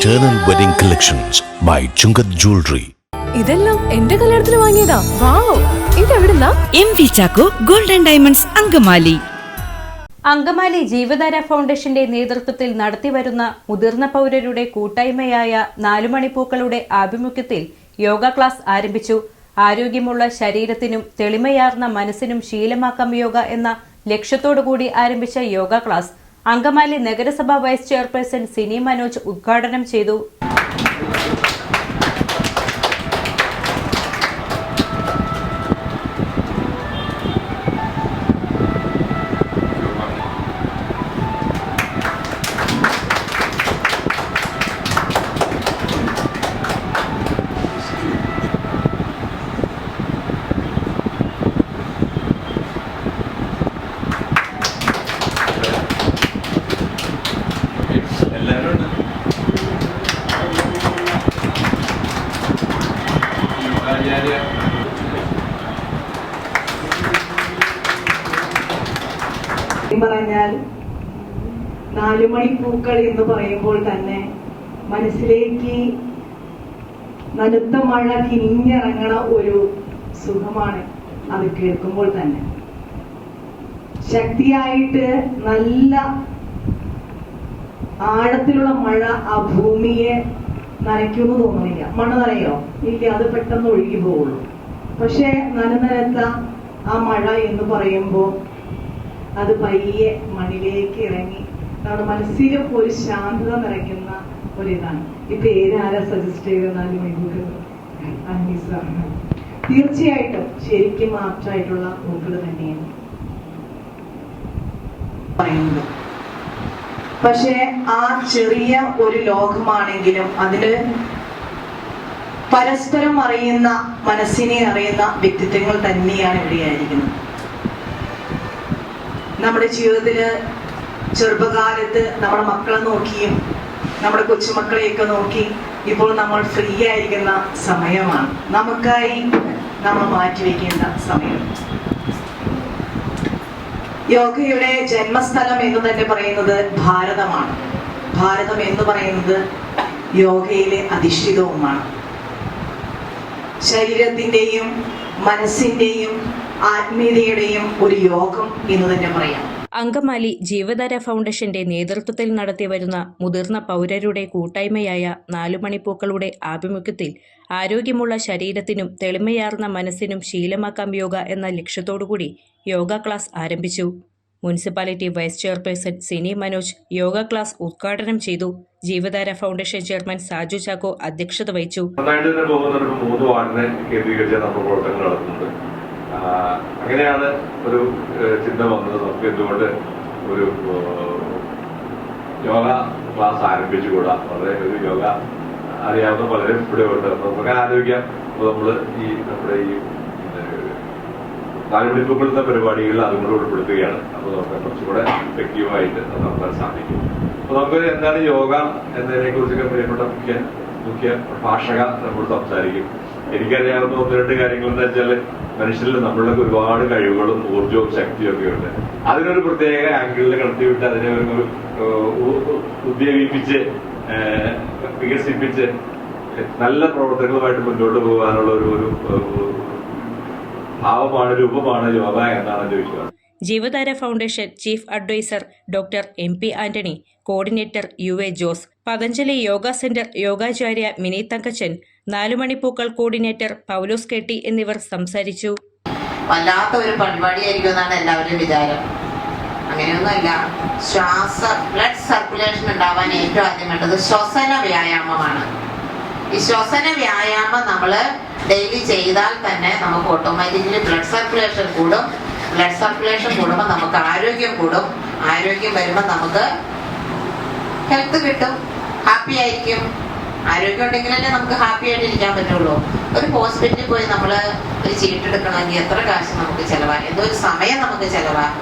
Eternal Wedding Collections by Chungat Jewelry. ഇതെല്ലാം എന്റെ കല്യാണത്തിന് വാങ്ങിയതാ. Wow ഇതെവിടുന്നാ M V Chacko golden diamonds Angamaly. Angamaly Jeevadhara ഫൗണ്ടേഷന്റെ നേതൃത്വത്തിൽ നടത്തിവരുന്ന മുതിർന്ന പൗരരുടെ കൂട്ടായ്മയായ നാലുമണിപ്പൂക്കളുടെ ആഭിമുഖ്യത്തിൽ യോഗ ക്ലാസ് ആരംഭിച്ചു. ആരോഗ്യമുള്ള ശരീരത്തിനും തെളിമയാർന്ന മനസ്സിനും ശീലമാക്കാം യോഗ എന്ന ലക്ഷ്യത്തോടുകൂടി ആരംഭിച്ച യോഗ ക്ലാസ് അങ്കമാലി നഗരസഭാ വൈസ് ചെയർപേഴ്സൺ സിനി മനോജ് ഉദ്ഘാടനം ചെയ്തു എല്ലാവരും ഉണ്ട് യോഗാചാര്യ പറഞ്ഞാൽ നാലുമണിപ്പൂക്കൾ എന്ന് പറയുമ്പോൾ തന്നെ മനസ്സിലേക്ക് നനുത്ത മഴ കിഞ്ഞിറങ്ങണ ഒരു സുഖമാണ് അത് കേൾക്കുമ്പോൾ തന്നെ. ശക്തിയായിട്ട് നല്ല ആഴത്തിലുള്ള മഴ ആ ഭൂമിയെ നനയ്ക്കുമെന്ന് തോന്നുന്നില്ല. മണ്ണ് നനയോ? ഇല്ല അത് പെട്ടെന്ന് ഒഴുകി പോവുള്ളൂ. പക്ഷെ നനനനത്ത ആ മഴ എന്ന് പറയുമ്പോൾ അത് പയ്യെ മണിലേക്ക് ഇറങ്ങി നമ്മുടെ മനസ്സിലും ഒരു ശാന്തത നിറയ്ക്കുന്ന ഒരിതാണ്. ഈ പേര് ആരാ സജസ്റ്റ് ചെയ്തെന്നാലും എനിക്ക് തീർച്ചയായിട്ടും ശരിക്കും ആപ്റ്റായിട്ടുള്ള പൂക്കൾ തന്നെയാണ്. പറയുന്നത്. പക്ഷെ ആ ചെറിയ ഒരു ലോകമാണെങ്കിലും അതിൽ പരസ്പരം അറിയുന്ന മനസ്സിനെ അറിയുന്ന വ്യക്തിത്വങ്ങൾ തന്നെയാണ് ഇവിടെയായിരിക്കുന്നത്. നമ്മുടെ ജീവിതത്തിൽ ചെറുപ്പകാലത്ത് നമ്മുടെ മക്കളെ നോക്കിയും നമ്മുടെ കൊച്ചുമക്കളെയൊക്കെ നോക്കി ഇപ്പോൾ നമ്മൾ ഫ്രീ ആയിരിക്കുന്ന സമയമാണ്. നമുക്കായി നമ്മൾ മാറ്റിവെക്കേണ്ട സമയം. യോഗയുടെ ജന്മസ്ഥലം എന്ന് തന്നെ പറയുന്നത് ഭാരതമാണ്. ഭാരതം എന്ന് പറയുന്നത് യോഗയിലെ അധിഷ്ഠിതവുമാണ്. ശരീരത്തിന്റെയും മനസ്സിന്റെയും ആത്മീയതയുടെയും ഒരു യോഗം എന്ന് തന്നെ പറയാം. അങ്കമാലി ജീവധാര ഫൗണ്ടേഷന്റെ നേതൃത്വത്തിൽ നടത്തി വരുന്ന മുതിർന്ന പൗരരുടെ കൂട്ടായ്മയായ നാലുമണിപ്പൂക്കളുടെ ആഭിമുഖ്യത്തിൽ ആരോഗ്യമുള്ള ശരീരത്തിനും തെളിമയാർന്ന മനസ്സിനും ശീലമാക്കാം യോഗ എന്ന ലക്ഷ്യത്തോടുകൂടി യോഗ ക്ലാസ് ആരംഭിച്ചു. Municipality vice chairperson Sini Manoj yoga class ഉദ്ഘാടനം ചെയ്തു. ജീവധാര ഫൗണ്ടേഷൻ ചെയർമാൻ സാജു ചാക്കോ അധ്യക്ഷത വഹിച്ചു. മൂന്ന് വാർഡിനെ നമ്മൾ അങ്ങനെയാണ് ഒരു ചിന്ത വന്നത്. നമുക്ക് എന്തുകൊണ്ട് ഒരു യോഗ ക്ലാസ് ആരംഭിച്ചുകൂടാ? വളരെ ഒരു യോഗ അറിയാവുന്ന പലരും ഇവിടെ ഉണ്ട്. നമുക്ക് ആലോചിക്കാം. അപ്പൊ നമ്മൾ ഈ നമ്മുടെ ഈ നാലുമണിപ്പൂക്കളുടെ പരിപാടികളിൽ അതും കൂടെ ഉൾപ്പെടുത്തുകയാണ്. അപ്പൊ നമുക്ക് കുറച്ചുകൂടെ എഫക്റ്റീവായിട്ട് അത് നടത്താൻ സാധിക്കും. അപ്പൊ നമുക്ക് എന്താണ് യോഗ എന്നതിനെ കുറിച്ചൊക്കെ പ്രിയപ്പെട്ട മുഖ്യ മുഖ്യ ഭാഷക നമ്മൾ സംസാരിക്കും. എനിക്കറിയാവുന്ന ഒന്ന് രണ്ട് കാര്യങ്ങൾ എന്താ വെച്ചാൽ മനുഷ്യരിൽ നമ്മളിലൊക്കെ ഒരുപാട് കഴിവുകളും ഊർജവും ശക്തിയും ഒക്കെ ഉണ്ട്. അതിനൊരു പ്രത്യേക ആംഗിളിൽ കടത്തിവിട്ട് അതിനെ ഒരു ഒരു, ഏഹ്, ഉ- ഉ- ഉദ്വേഗിപ്പിച്ച് ഏഹ്, വികസിപ്പിച്ച് നല്ല പ്രവർത്തനങ്ങളുമായിട്ട് മുന്നോട്ട് പോകാനുള്ള ഒരു ഒരു ഒരു ഭാവമാണ് രൂപമാണ് യോഗ എന്നാണ് എന്റെ വിശ്വാസം. Jeevadhara foundation chief adviser doctor M P Antony coordinator U A Jose Patanjali yoga centre Yogacharya Mini Thankachan Nalumanipookkal coordinator Paulose Ketti എന്നിവർ സംസാരിച്ചു. വല്ലാത്ത ഒരു പരിപാടിയായിരിക്കും എന്നാണ് എല്ലാവരുടെയും വിചാരം. അങ്ങനെയൊന്നുമല്ല. ശ്വാസ ബ്ലഡ് സർക്കുലേഷൻ ഉണ്ടാവാൻ ഏറ്റവും ആദ്യം വേണ്ടത് ശ്വസന വ്യായാമമാണ്. ഈ ശ്വസന വ്യായാമം നമ്മൾ ഡെയിലി ചെയ്താൽ തന്നെ നമുക്ക് ഓട്ടോമാറ്റിക്കലി ബ്ലഡ് സർക്കുലേഷൻ കൂടും. ബ്ലഡ് സർക്കുലേഷൻ കൂടുമ്പോൾ നമുക്ക് ആരോഗ്യം കൂടും. ആരോഗ്യം വരുമ്പോൾ നമുക്ക് ഹെൽത്ത് കിട്ടും. ഹാപ്പി ആയിരിക്കും. ആരോഗ്യം ഉണ്ടെങ്കിലല്ലേ നമുക്ക് ഹാപ്പി ആയിട്ട് ഇരിക്കാൻ പറ്റുള്ളൂ. ഒരു ഹോസ്പിറ്റലിൽ പോയി നമ്മൾ ഒരു ചീട്ടെടുക്കണമെങ്കിൽ എത്ര കാശ് നമുക്ക് ചെലവാണ് എന്തോ ഒരു സമയം നമുക്ക് ചെലവാണ്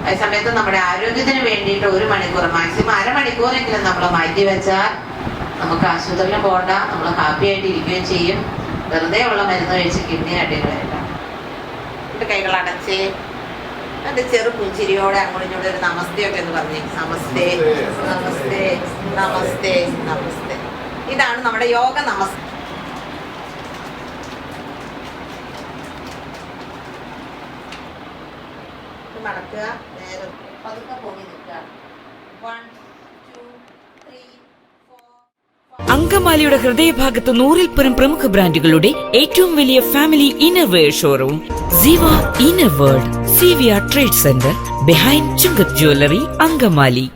ആ സമയത്ത് നമ്മുടെ ആരോഗ്യത്തിന് വേണ്ടിയിട്ട് ഒരു മണിക്കൂർ മാക്സിമം അരമണിക്കൂറെങ്കിലും നമ്മൾ മാറ്റി വെച്ചാൽ നമുക്ക് ആശുപത്രിയിൽ പോകണ്ട നമ്മൾ ഹാപ്പി ആയിട്ട് ഇരിക്കുകയും ചെയ്യും. വെറുതെ ഉള്ള മരുന്ന് കഴിച്ച് കിഡ്നി അടിയിൽ വരില്ല എന്നിട്ട് കൈകൾ അടച്ച് എന്റെ ചെറു പുഞ്ചിരിയോടെ അങ്ങോട്ടും ഇങ്ങോട്ടും ഒരു നമസ്തേ ഒക്കെ എന്ന് പറഞ്ഞു. നമസ്തേ. നമസ്തേ നമസ്തേ നമസ്തേ. ഇതാണ് നമ്മുടെ യോഗ നമസ്കാരം നേരെ പതുക്കെ അങ്കമാലിയുടെ ഹൃദയഭാഗത്ത് നൂറിൽ പരം പ്രമുഖ ബ്രാൻഡുകളുടെ ഏറ്റവും വലിയ family innerwear showroom Siva inner world C V R trade centre behind Chungath jewellery Angamaly.